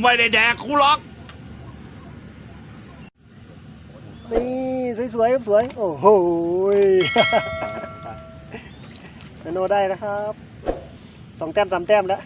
ไม่ได้แดกกูหรอก นี่ สวยๆครับสวย โอ้โหยนาโนได้นะครับสองแต้มสามแต้มแล้ว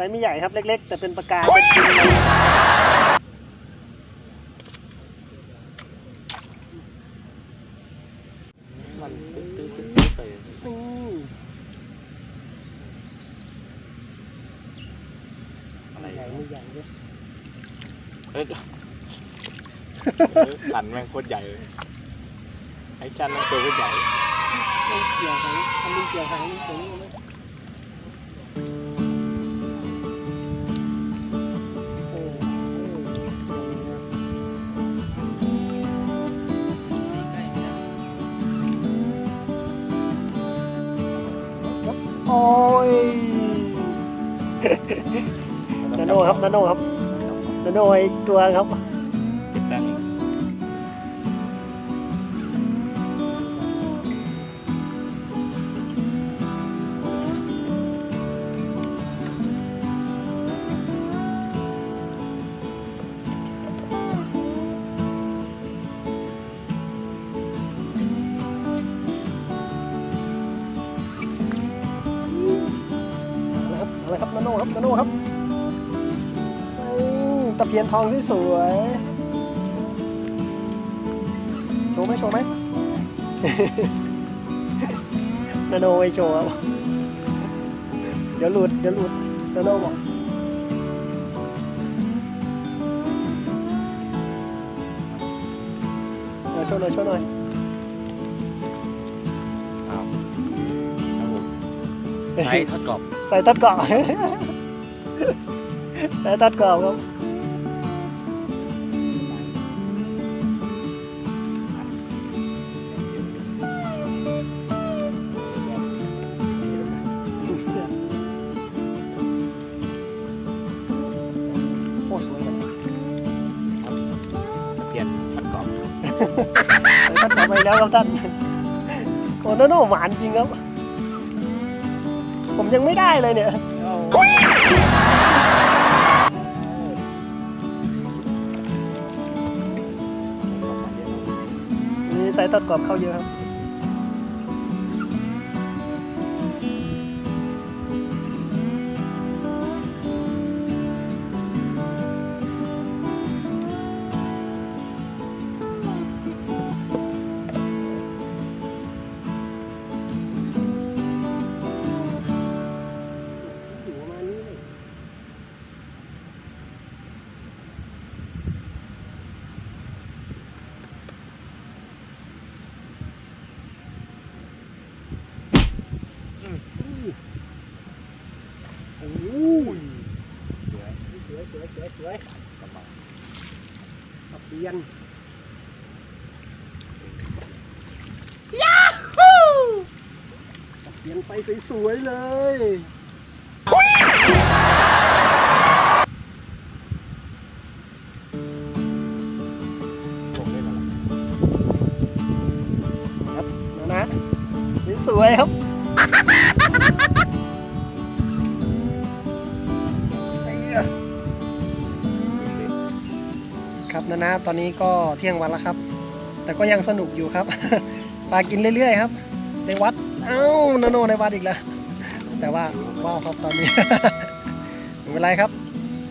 ซส์ไม่ใหญ่ครับเล็ก ๆ แต่เป็นปากกาเป็นชิ้นเลยมันตื้อตื้อตื้อตื้อไปอืมอะไรใหญ่ไม่ใหญ่เลยเฮ้ยขันแม่งโคตรใหญ่เลยไอ้จันแม่งตัวโคตรใหญ่ไม่เกี่ยวกันทำเป็นเกี่ยวกันนี่สวยงามเลย นาโนครับนาโนครับนาโนไอตัวครับติดแต้มอีก อะไรครับนาโนครับนาโนครับตะเพียนทองที่สวยโชว์ไหมโชว์ไหมนาโนไม่โชว์ครับเดี๋ยวหลุดเดี๋ยวหลุดนาโนบอกเดี๋ยวโชว์หน่อยโชว์หน่อย ไซส์ทอดกรอบใส่ตัดเกาะ ใส่ตัดเกาะครับโอ้สวยครับเปลี่ยนทอดกรอบ ใส่ตัดเกาะไปแล้วครับท่านโอ้โนโน่หวานจริงครับ ผมยังไม่ได้เลยเนี่ยมีใส่ตัดกรอบเข้าเยอะครับ โอ้ยเสือเสือเสวยสวยสือกระบักระเบียนยาฮูกระเบียนไฟสวยๆเลย นะ ตอนนี้ก็เที่ยงวันแล้วครับ แต่ก็ยังสนุกอยู่ครับ ปลากินเรื่อยๆครับในวัด เอ้าโนโนในวัดอีกแล้ว แต่ว่าว้าวครับตอนนี้ ไม่เป็นไรครับ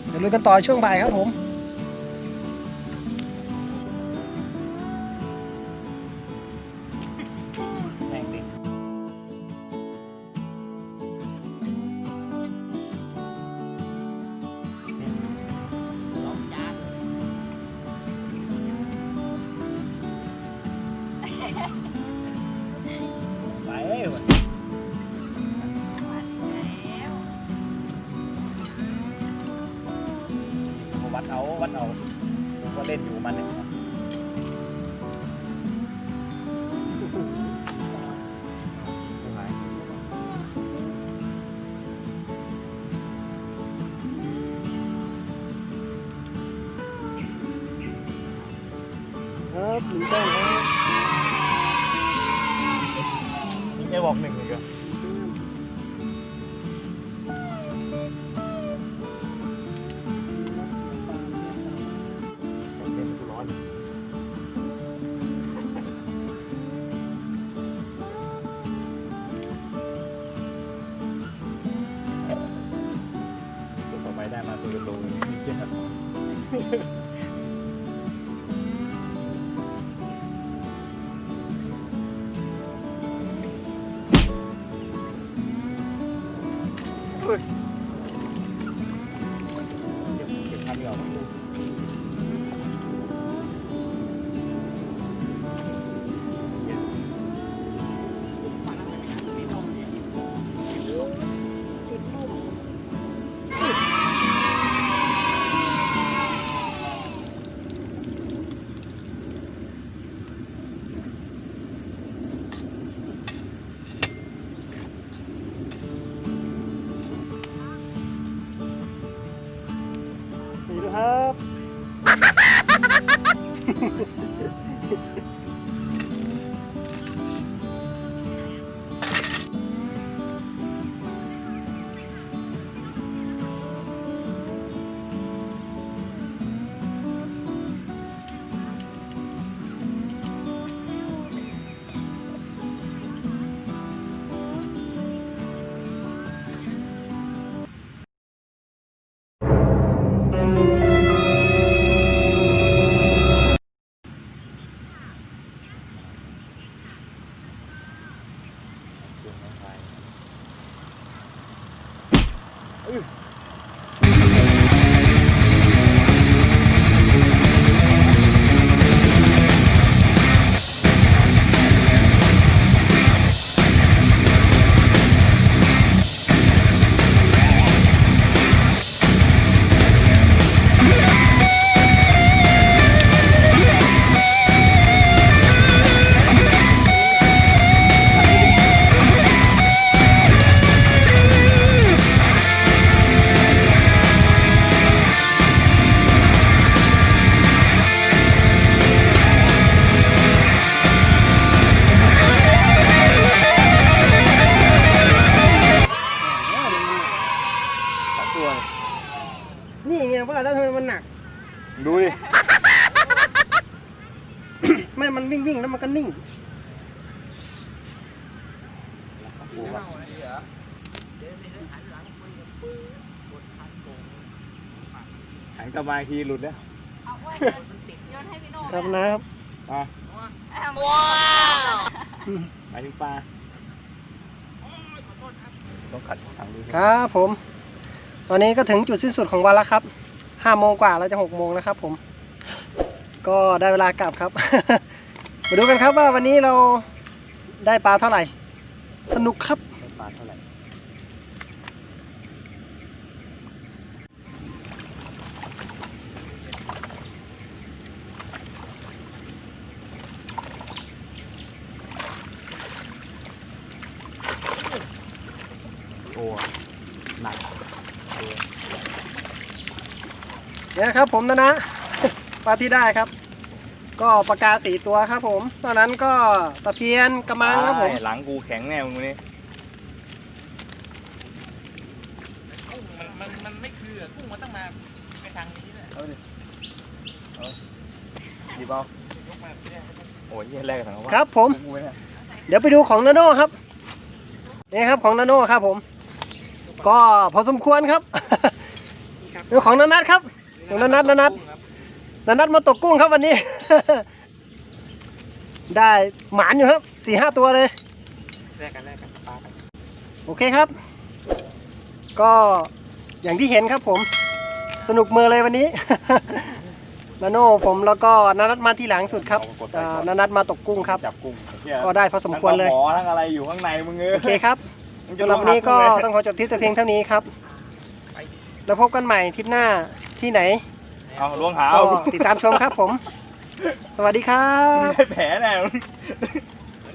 เดี๋ยวลุยกันต่อช่วงบ่ายครับผม หนึ่งแต้มครับนี่แค่บอกหนึ่งเลย เ Ha ha ha. นี่ไงว่าแล้วทำไมมันหนัก ดูดิ ไม่มันวิ่งวิ่งๆแล้วมันก็นิ่ง หันกลับมาอีกทีหลุดแล้วโยนให้พี่โน่ครับนะครับ อะว้าวหมายถึงปลา ต้องขัดถังดูครับผม ตอนนี้ก็ถึงจุดสิ้นสุดของวันแล้วครับห้าโมงกว่าแล้วจะหกโมงแล้วครับ ผม ก็ได้เวลากลับครับ มาดูกันครับว่าวันนี้เราได้ปลาเท่าไหร่ สนุกครับได้ปลาเท่าไหร่ โอ้หนักเออ เนี่ยครับผมนะนะปลาที่ได้ครับ ก็ปลากาสีตัวครับผม ตอนนั้นก็ตะเพียนกระมังครับผมใช่หลังกูแข็งแน่มึงนี่มันมันมันไม่คืออะกุ้งมันต้องมาไปทางนี้แหละเอาดิเอาหยิบเอายกมาไม่ได้โอ้ยเหี้ยแรกกับถังว่าครับผมกูเนี่ยเดี๋ยวไปดูของนาโน่ครับนี่ครับของนาโน่ครับผม ก็พอสมควรครับ ดูของนานัทครับ ของนานัทนานัทนานัทมาตกกุ้งครับวันนี้ ได้หมานอยู่ครับสี่ห้าตัวเลยแลกกันแลกกันปลากันโอเคครับ ก็อย่างที่เห็นครับผม สนุกมือเลยวันนี้ นาโน่ผมแล้วก็นานัทมาที่หลังสุดครับอ่านานัทมาตกกุ้งครับ จับกุ้งเหี้ยก็ได้พอสมควรเลย ทั้งปลาหมอทั้งอะไรอยู่ข้างในมึงเออโอเคครับ มึงจะสำหรับวันนี้ก็ลงหากูเลยต้องขอจบทริปแต่เพียงเท่านี้ครับ แล้วพบกันใหม่ทริปหน้า ที่ไหนเอาล้วงหาก็เอาติดตามชมครับผม สวัสดีครับได้แผลแน่มึง